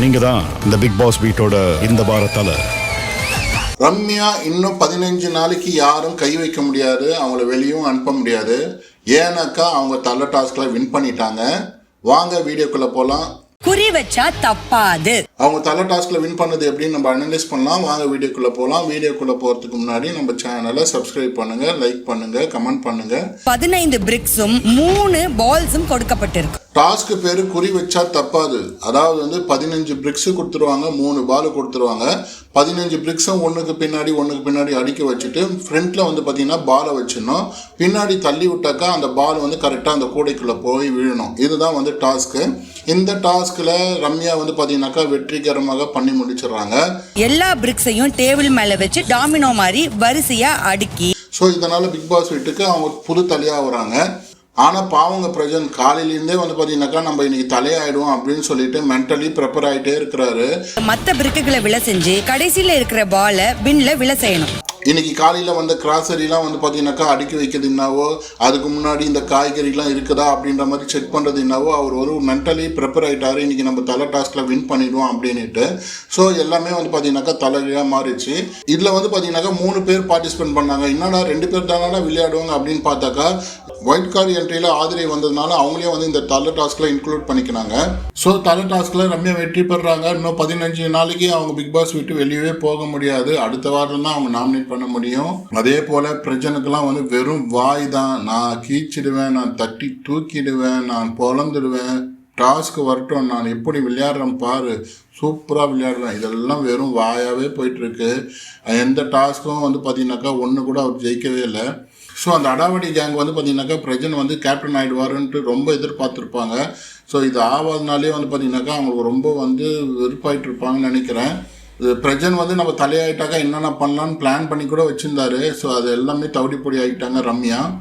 நீங்க தான் இந்த பிக் பாஸ் வீட்டோட இந்த வாரத்தால. ரம்யா இன்னும் பதினஞ்சு நாளைக்கு யாரும் கை வைக்க முடியாது அவங்கள வெளியும் அனுப்ப முடியாது. ஏன்னாக்கா அவங்க தள்ள டாஸ்க்ல வின் பண்ணிட்டாங்க. வாங்க வீடியோக்குள்ள போலாம். குறி வச்சா தப்பாது. அவங்க தள்ள டாஸ்க்ல வின் பண்ணது எப்படின்னு நம்ம அனலைஸ் பண்ணலாம். வாங்க வீடியோக்குள்ள போலாம். வீடியோக்குள்ள போறதுக்கு முன்னாடி நம்ம சேனலை சப்ஸ்கிரைப் பண்ணுங்க லைக் பண்ணுங்க கமெண்ட் பண்ணுங்க. பதினைந்து பிரிக்ஸும் மூணு பால்ஸும் கொடுக்கப்பட்டிருக்கு. டாஸ்க்கு பேர் குறி வச்சா தப்பாது. அதாவது வந்து பதினஞ்சு பிரிக்ஸு கொடுத்துருவாங்க மூணு பால் கொடுத்துருவாங்க. பதினஞ்சு பிரிக்ஸும் ஒன்றுக்கு பின்னாடி ஒன்றுக்கு பின்னாடி அடிக்க வச்சுட்டு ஃப்ரண்ட்டில் வந்து பார்த்தீங்கன்னா பாலை வச்சிடணும். பின்னாடி தள்ளி விட்டாக்கா அந்த பால் வந்து கரெக்டாக அந்த கூடைக்குள்ளே போய் விழணும். இதுதான் வந்து டாஸ்க்கு. இந்த டாஸ்கில் ரம்யா வந்து பார்த்தீங்கன்னாக்கா வெற்றிகரமாக பண்ணி முடிச்சிடுறாங்க. எல்லா பிரிக்ஸையும் டேபிள் மேல வச்சு டாமினோ மாதிரி வரிசையா அடுக்கி ஸோ இதனால் பிக் பாஸ் வீட்டுக்கு அவங்க புது தலையாக வராங்க. ஆனால் பாவங்க பிரஜன் காலையிலேருந்தே வந்து பார்த்தீங்கன்னாக்கா நம்ம இன்னைக்கு தலையாயிடுவோம் அப்படின்னு சொல்லிட்டு மென்டலி ப்ரிப்பேர் ஆகிட்டே இருக்கிறாரு. மத்த பிரிக்குகளை விழ செஞ்சு கடைசியில இருக்கிற பாலை பின்ல விழ செய்யணும். இன்னைக்கு காலையில் வந்த கிராசரிலாம் வந்து பார்த்தீங்கன்னாக்கா அடுக்கி வைக்கிறது என்னவோ அதுக்கு முன்னாடி இந்த காய்கறிலாம் இருக்குதா அப்படின்ற மாதிரி செக் பண்ணுறது என்னவோ அவர் ஒரு மென்டலி ப்ரிப்பேர் ஆகிட்டாரு இன்னைக்கு நம்ம தலை டாஸ்கில் வின் பண்ணிடுவோம் அப்படின்ட்டு ஸோ எல்லாமே வந்து பார்த்தீங்கன்னாக்கா தலைகீழாக மாறிடுச்சு. இதில் வந்து பார்த்தீங்கன்னாக்கா மூணு பேர் பார்ட்டிசிபேட் பண்ணாங்க. என்னடா ரெண்டு பேர் தானடா விளையாடுவாங்க அப்படின்னு பார்த்தாக்கா ஒயிட் கார் என்ட்ரியில் ஆதிரை வந்ததுனால அவங்களே வந்து இந்த தலை டாஸ்கில் இன்க்ளூட் பண்ணிக்கினாங்க. ஸோ தலை டாஸ்கில் ரம்யா வெற்றி பெறாங்க இன்னும் பதினஞ்சு நாளைக்கு அவங்க பிக் பாஸ் விட்டு வெளியவே போக முடியாது. அடுத்த வாரம் தான் அவங்க நாமினேட் பண்ண முடியும். அதே போல் பிரஜனுக்கெல்லாம் வந்து வெறும் வாய் தான். நான் கீச்சிடுவேன் நான் தட்டி தூக்கிடுவேன் நான் பொழந்துடுவேன் டாஸ்க் வரட்டும். நான் எப்படி விளையாடுறேன் பாரு. சூப்பராக விளையாடுவேன் இதெல்லாம் வெறும் வாயாகவே போயிட்டுருக்கு எந்த டாஸ்க்கும் வந்து பார்த்தீங்கன்னாக்கா ஒன்று கூட அவர் ஜெயிக்கவே இல்லை. ஸோ அந்த அடாவடி கேங் வந்து பார்த்தீங்கன்னாக்கா பிரஜன் வந்து கேப்டன் ஆகிடுவாருன்ட்டு ரொம்ப எதிர்பார்த்துருப்பாங்க. ஸோ இது ஆகாதனாலே வந்து பார்த்தீங்கன்னாக்கா அவங்களுக்கு ரொம்ப வந்து வெறுப்பாயிட்டு இருப்பாங்கன்னு நினைக்கிறேன் பிரஜன் வந்து நம்ம தலையாயிட்டாக்கா என்னென்ன பண்ணலான்னு பிளான் பண்ணி கூட வச்சுருந்தாரு. ஸோ அது எல்லாமே தவிடிப்பொடி ஆகிட்டாங்க ரம்யா.